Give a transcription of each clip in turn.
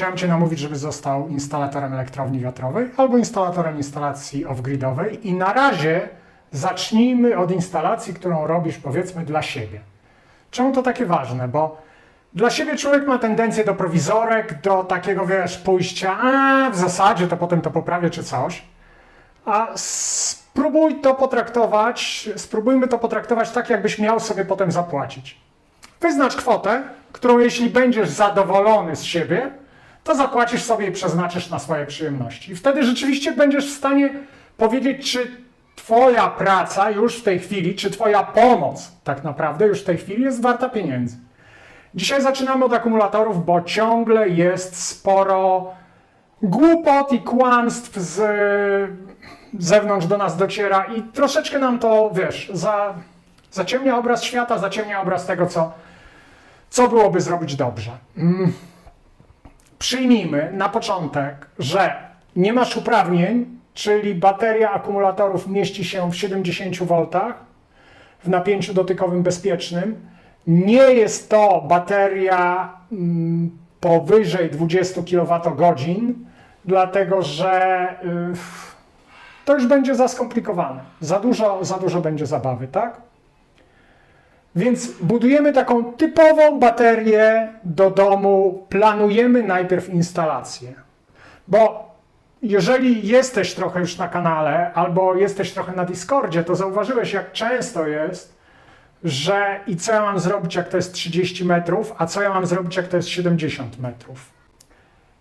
Chciałem Cię namówić, żeby został instalatorem elektrowni wiatrowej albo instalatorem instalacji off-gridowej i na razie zacznijmy od instalacji, którą robisz powiedzmy dla siebie. Czemu to takie ważne? Bo dla siebie człowiek ma tendencję do prowizorek, do takiego, wiesz, pójścia, a w zasadzie to potem to poprawię czy coś. A spróbuj to potraktować, spróbujmy to potraktować tak, jakbyś miał sobie potem zapłacić. Wyznacz kwotę, którą jeśli będziesz zadowolony z siebie, to zapłacisz sobie i przeznaczysz na swoje przyjemności. I wtedy rzeczywiście będziesz w stanie powiedzieć, czy Twoja praca już w tej chwili, czy Twoja pomoc tak naprawdę już w tej chwili jest warta pieniędzy. Dzisiaj zaczynamy od akumulatorów, bo ciągle jest sporo głupot i kłamstw z zewnątrz do nas dociera i troszeczkę nam to, wiesz, za, zaciemnia obraz świata, zaciemnia obraz tego, co, co byłoby zrobić dobrze. Mm. Przyjmijmy na początek, że nie masz uprawnień, czyli bateria akumulatorów mieści się w 70 V w napięciu dotykowym bezpiecznym. Nie jest to bateria mm, powyżej 20 kWh, dlatego że y, to już będzie za skomplikowane. Za dużo, za dużo będzie zabawy, tak? Więc budujemy taką typową baterię do domu, planujemy najpierw instalację. Bo jeżeli jesteś trochę już na kanale albo jesteś trochę na Discordzie, to zauważyłeś, jak często jest, że i co ja mam zrobić, jak to jest 30 metrów, a co ja mam zrobić, jak to jest 70 metrów.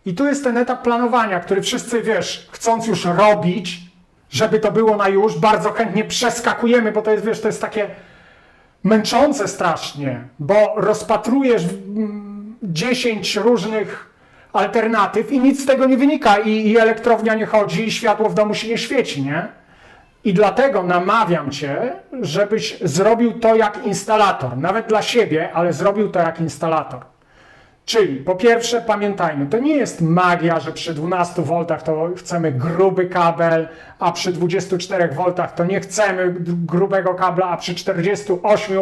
I tu jest ten etap planowania, który wszyscy, wiesz, chcąc już robić, żeby to było na już, bardzo chętnie przeskakujemy, bo to jest, wiesz, to jest takie męczące strasznie, bo rozpatrujesz mm, 10 różnych alternatyw i nic z tego nie wynika i, i elektrownia nie chodzi i światło w domu się nie świeci, nie? I dlatego namawiam Cię, żebyś zrobił to jak instalator, nawet dla siebie, ale zrobił to jak instalator. Czyli po pierwsze pamiętajmy, to nie jest magia, że przy 12 V to chcemy gruby kabel, a przy 24 V to nie chcemy grubego kabla, a przy 48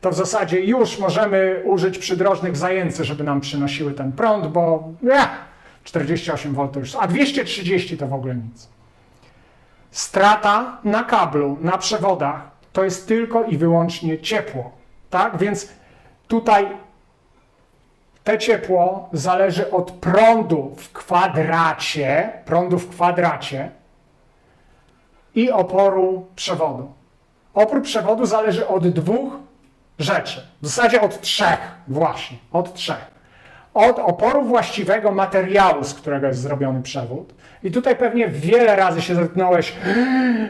to w zasadzie już możemy użyć przydrożnych zajęcy, żeby nam przynosiły ten prąd, bo eh, 48 V już, a 230 to w ogóle nic. Strata na kablu, na przewodach to jest tylko i wyłącznie ciepło, tak? Więc tutaj te ciepło zależy od prądu w kwadracie, prądu w kwadracie i oporu przewodu. Opór przewodu zależy od dwóch rzeczy. W zasadzie od trzech, właśnie, od trzech. Od oporu właściwego materiału, z którego jest zrobiony przewód. I tutaj pewnie wiele razy się zetknąłeś,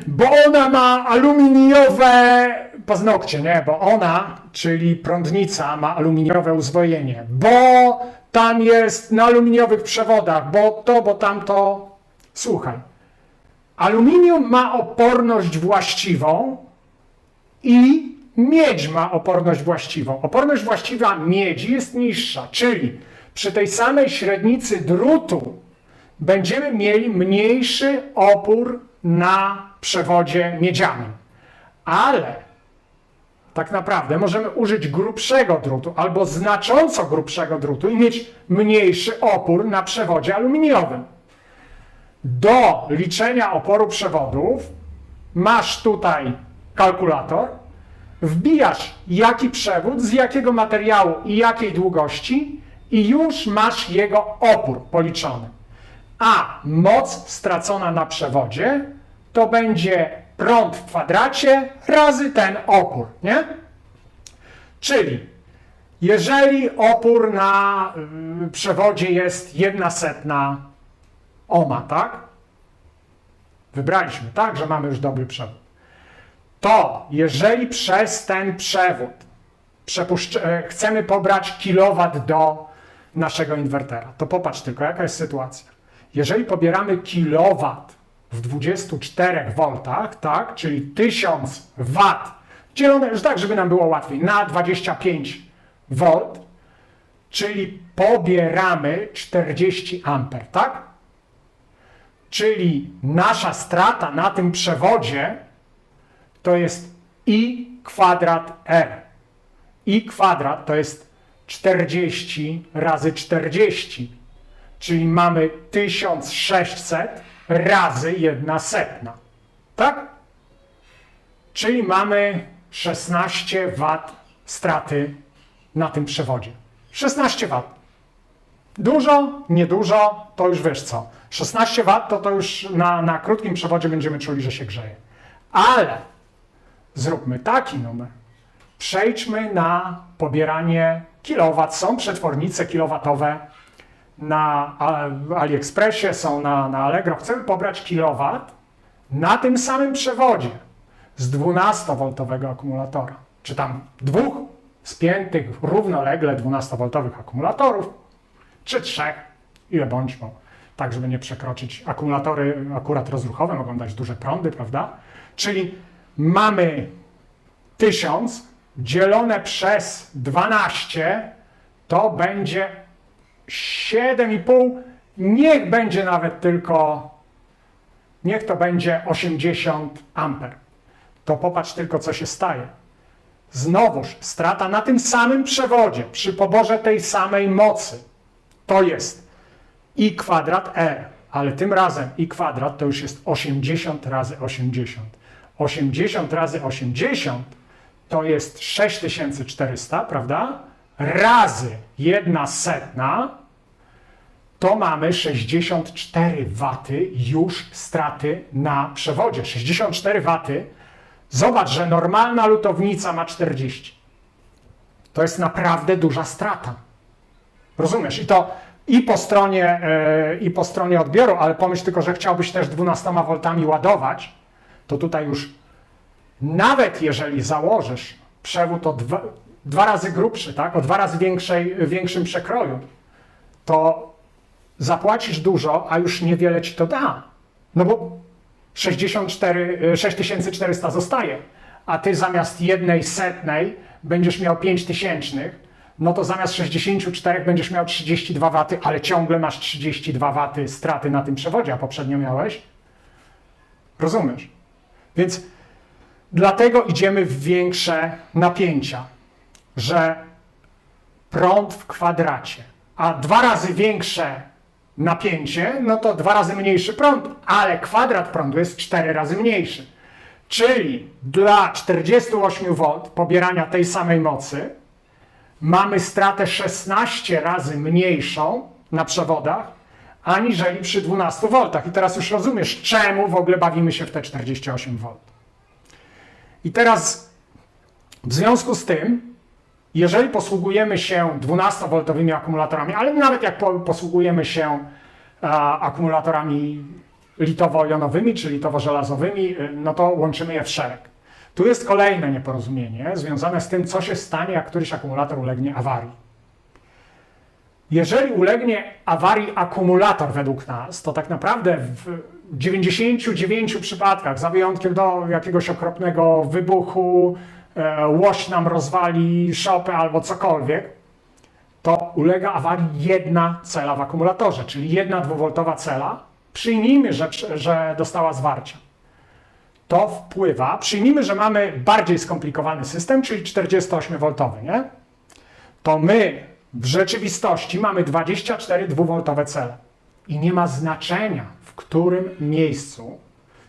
bo ona ma aluminiowe paznokcie, nie? Bo ona, czyli prądnica, ma aluminiowe uzwojenie, bo tam jest na aluminiowych przewodach, bo to, bo tamto. Słuchaj, aluminium ma oporność właściwą i miedź ma oporność właściwą. Oporność właściwa miedzi jest niższa, czyli przy tej samej średnicy drutu będziemy mieli mniejszy opór na przewodzie miedzianym. Ale tak naprawdę możemy użyć grubszego drutu albo znacząco grubszego drutu i mieć mniejszy opór na przewodzie aluminiowym. Do liczenia oporu przewodów masz tutaj kalkulator, wbijasz jaki przewód, z jakiego materiału i jakiej długości i już masz jego opór policzony. A moc stracona na przewodzie to będzie prąd w kwadracie razy ten opór, nie? Czyli jeżeli opór na y, przewodzie jest jedna setna ohma, tak? Wybraliśmy, tak, że mamy już dobry przewód. To jeżeli przez ten przewód e, chcemy pobrać kilowat do naszego inwertera, to popatrz tylko, jaka jest sytuacja. Jeżeli pobieramy kilowat w 24 V, tak, czyli 1000 W, dzielone już tak, żeby nam było łatwiej, na 25 V, czyli pobieramy 40 A, tak? Czyli nasza strata na tym przewodzie to jest i kwadrat r. i kwadrat to jest 40 razy 40. czyli mamy 1600 razy 1 setna. Tak? Czyli mamy 16 W straty na tym przewodzie. 16 W. Dużo, niedużo, to już wiesz co. 16 W to, to już na, na krótkim przewodzie będziemy czuli, że się grzeje. Ale zróbmy taki numer. Przejdźmy na pobieranie kilowat. Są przetwornice kilowatowe na AliExpressie, są na, na Allegro. Chcemy pobrać kilowat na tym samym przewodzie z 12V akumulatora, czy tam dwóch spiętych równolegle 12V akumulatorów, czy trzech, ile bądźmy, tak żeby nie przekroczyć. Akumulatory akurat rozruchowe mogą dać duże prądy, prawda? Czyli mamy 1000 dzielone przez 12 to będzie 7,5, niech będzie nawet tylko, niech to będzie 80 amper. To popatrz tylko, co się staje. Znowuż strata na tym samym przewodzie, przy poborze tej samej mocy, to jest i kwadrat r, ale tym razem i kwadrat to już jest 80 razy 80. 80 razy 80 to jest 6400, prawda? Razy 1 setna to mamy 64 waty już straty na przewodzie. 64 waty. Zobacz, że normalna lutownica ma 40. To jest naprawdę duża strata. Rozumiesz? I to i po stronie, e, i po stronie odbioru, ale pomyśl tylko, że chciałbyś też 12 V ładować, to tutaj już nawet jeżeli założysz przewód o dwa, dwa razy grubszy, tak, o dwa razy większej, większym przekroju, to zapłacisz dużo, a już niewiele ci to da. No bo 64, e, 6400 zostaje, a ty zamiast jednej setnej będziesz miał 5000, no to zamiast 64 będziesz miał 32 waty, ale ciągle masz 32 waty straty na tym przewodzie, a poprzednio miałeś. Rozumiesz? Więc dlatego idziemy w większe napięcia, że prąd w kwadracie, a dwa razy większe napięcie, no to dwa razy mniejszy prąd, ale kwadrat prądu jest cztery razy mniejszy. Czyli dla 48 V pobierania tej samej mocy mamy stratę 16 razy mniejszą na przewodach, aniżeli przy 12 V. I teraz już rozumiesz, czemu w ogóle bawimy się w te 48 V. I teraz w związku z tym, jeżeli posługujemy się 12V akumulatorami, ale nawet jak po, posługujemy się a, akumulatorami litowo-jonowymi czy litowo-żelazowymi, y, no to łączymy je w szereg. Tu jest kolejne nieporozumienie związane z tym, co się stanie, jak któryś akumulator ulegnie awarii. Jeżeli ulegnie awarii akumulator według nas, to tak naprawdę w 99 przypadkach, za wyjątkiem do jakiegoś okropnego wybuchu, e, łoś nam rozwali szopę albo cokolwiek, to ulega awarii jedna cela w akumulatorze, czyli jedna dwuwoltowa cela. Przyjmijmy, że, że dostała zwarcia. To wpływa, przyjmijmy, że mamy bardziej skomplikowany system, czyli 48V, nie? To my w rzeczywistości mamy 24 dwuwoltowe cele. I nie ma znaczenia, w którym miejscu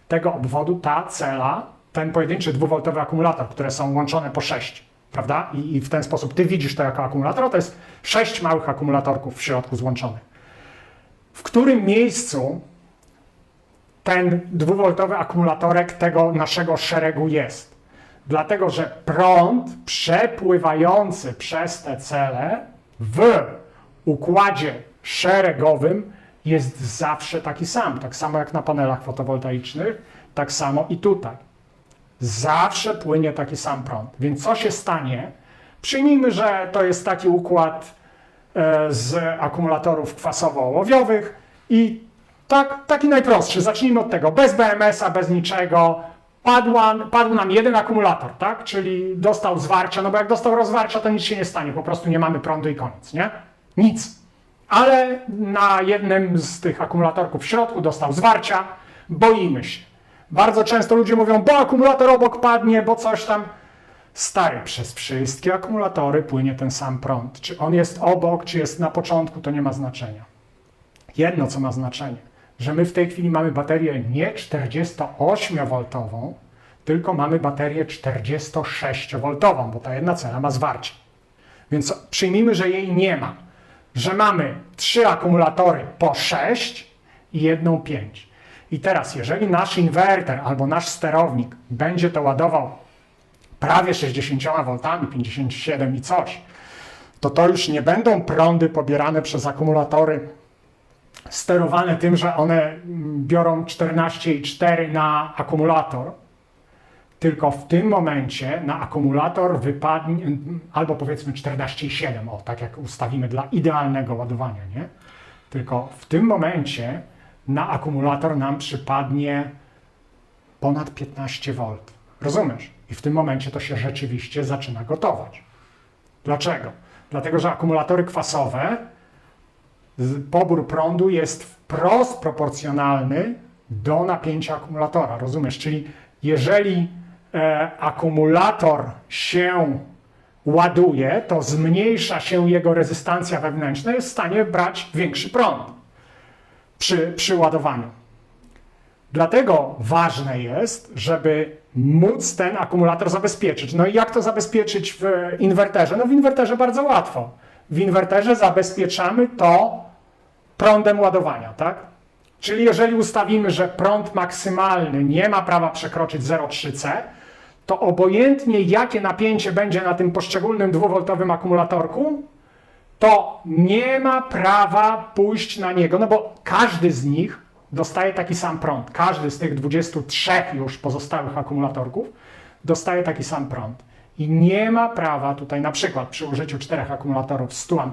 tego obwodu ta cela, ten pojedynczy dwuwoltowy akumulator, które są łączone po 6, prawda? I, I w ten sposób ty widzisz to jako akumulator, to jest 6 małych akumulatorków w środku złączonych. W którym miejscu ten dwuwoltowy akumulatorek tego naszego szeregu jest? Dlatego, że prąd przepływający przez te cele w układzie szeregowym jest zawsze taki sam. Tak samo jak na panelach fotowoltaicznych, tak samo i tutaj. Zawsze płynie taki sam prąd. Więc co się stanie? Przyjmijmy, że to jest taki układ e, z akumulatorów kwasowo-ołowiowych i tak, taki najprostszy. Zacznijmy od tego. Bez BMS-a, bez niczego. Padła, padł nam jeden akumulator, tak? Czyli dostał zwarcia, no bo jak dostał rozwarcia, to nic się nie stanie. Po prostu nie mamy prądu i koniec, nie? Nic. Ale na jednym z tych akumulatorków w środku dostał zwarcia. Boimy się. Bardzo często ludzie mówią, bo akumulator obok padnie, bo coś tam. Stary, przez wszystkie akumulatory płynie ten sam prąd. Czy on jest obok, czy jest na początku, to nie ma znaczenia. Jedno, co ma znaczenie, że my w tej chwili mamy baterię nie 48V, tylko mamy baterię 46V, bo ta jedna cela ma zwarcie. Więc przyjmijmy, że jej nie ma. Że mamy trzy akumulatory po 6 i jedną 5. I teraz, jeżeli nasz inwerter albo nasz sterownik będzie to ładował prawie 60 V, 57 i coś, to to już nie będą prądy pobierane przez akumulatory sterowane tym, że one biorą 14,4 na akumulator, tylko w tym momencie na akumulator wypadnie, albo powiedzmy 14,7, o tak jak ustawimy dla idealnego ładowania, nie? Tylko w tym momencie na akumulator nam przypadnie ponad 15 V. Rozumiesz? I w tym momencie to się rzeczywiście zaczyna gotować. Dlaczego? Dlatego, że akumulatory kwasowe, pobór prądu jest wprost proporcjonalny do napięcia akumulatora. Rozumiesz? Czyli jeżeli e, akumulator się ładuje, to zmniejsza się jego rezystancja wewnętrzna, jest w stanie brać większy prąd przy, ładowaniu. Dlatego ważne jest, żeby móc ten akumulator zabezpieczyć. No i jak to zabezpieczyć w inwerterze? No w inwerterze bardzo łatwo. W inwerterze zabezpieczamy to prądem ładowania, tak? Czyli jeżeli ustawimy, że prąd maksymalny nie ma prawa przekroczyć 0,3C, to obojętnie jakie napięcie będzie na tym poszczególnym dwuvoltowym akumulatorku, to nie ma prawa pójść na niego, no bo każdy z nich dostaje taki sam prąd. Każdy z tych 23 już pozostałych akumulatorków dostaje taki sam prąd. I nie ma prawa tutaj, na przykład przy użyciu czterech akumulatorów 100 Ah,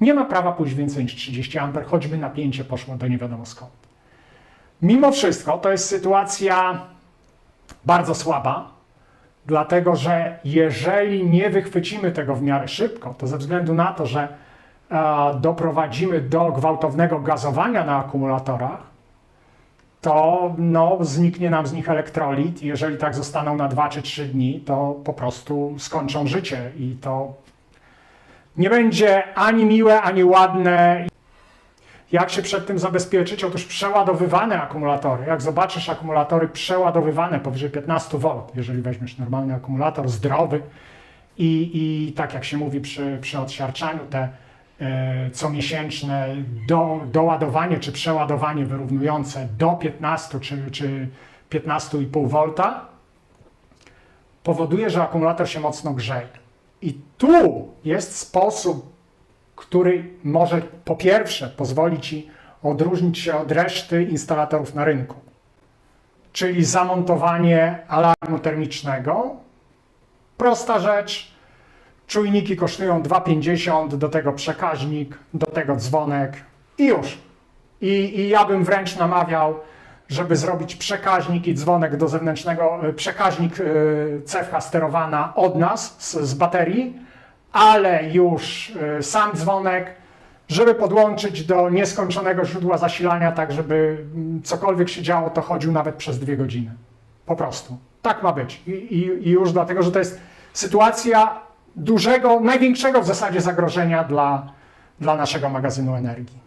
nie ma prawa pójść więcej niż 30 A, choćby napięcie poszło do nie wiadomo skąd. Mimo wszystko to jest sytuacja bardzo słaba, dlatego że jeżeli nie wychwycimy tego w miarę szybko, to ze względu na to, że e, doprowadzimy do gwałtownego gazowania na akumulatorach, to no, zniknie nam z nich elektrolit. Jeżeli tak zostaną na 2 czy 3 dni, to po prostu skończą życie i to nie będzie ani miłe, ani ładne. Jak się przed tym zabezpieczyć? Otóż przeładowywane akumulatory. Jak zobaczysz akumulatory przeładowywane powyżej 15 V, jeżeli weźmiesz normalny akumulator, zdrowy i, i tak jak się mówi przy, przy odsiarczaniu, te e, comiesięczne do, doładowanie czy przeładowanie wyrównujące do 15 czy, czy 15,5 V powoduje, że akumulator się mocno grzeje. I tu jest sposób, który może po pierwsze pozwoli Ci odróżnić się od reszty instalatorów na rynku, czyli zamontowanie alarmu termicznego. Prosta rzecz. Czujniki kosztują 2,50, do tego przekaźnik, do tego dzwonek i już. I, I ja bym wręcz namawiał, żeby zrobić przekaźnik i dzwonek do zewnętrznego, y, przekaźnik y, cewka sterowana od nas z, z baterii, ale już y, sam dzwonek, żeby podłączyć do nieskończonego źródła zasilania, tak żeby mm, cokolwiek się działo, to chodził nawet przez dwie godziny. Po prostu. Tak ma być. I, i, i już dlatego, że to jest sytuacja dużego, największego w zasadzie zagrożenia dla, dla naszego magazynu energii.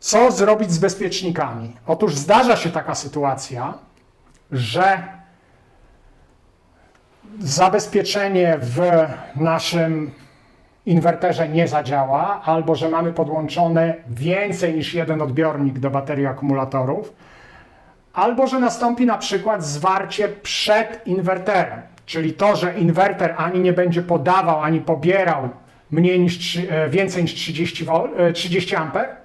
Co zrobić z bezpiecznikami? Otóż zdarza się taka sytuacja, że zabezpieczenie w naszym inwerterze nie zadziała, albo że mamy podłączone więcej niż jeden odbiornik do baterii akumulatorów, albo że nastąpi na przykład zwarcie przed inwerterem, czyli to, że inwerter ani nie będzie podawał, ani pobierał mniej niż, e, więcej niż 30, wol- e, 30 amper,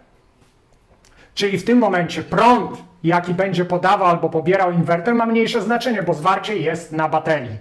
Czyli w tym momencie prąd, jaki będzie podawał albo pobierał inwerter, ma mniejsze znaczenie, bo zwarcie jest na baterii.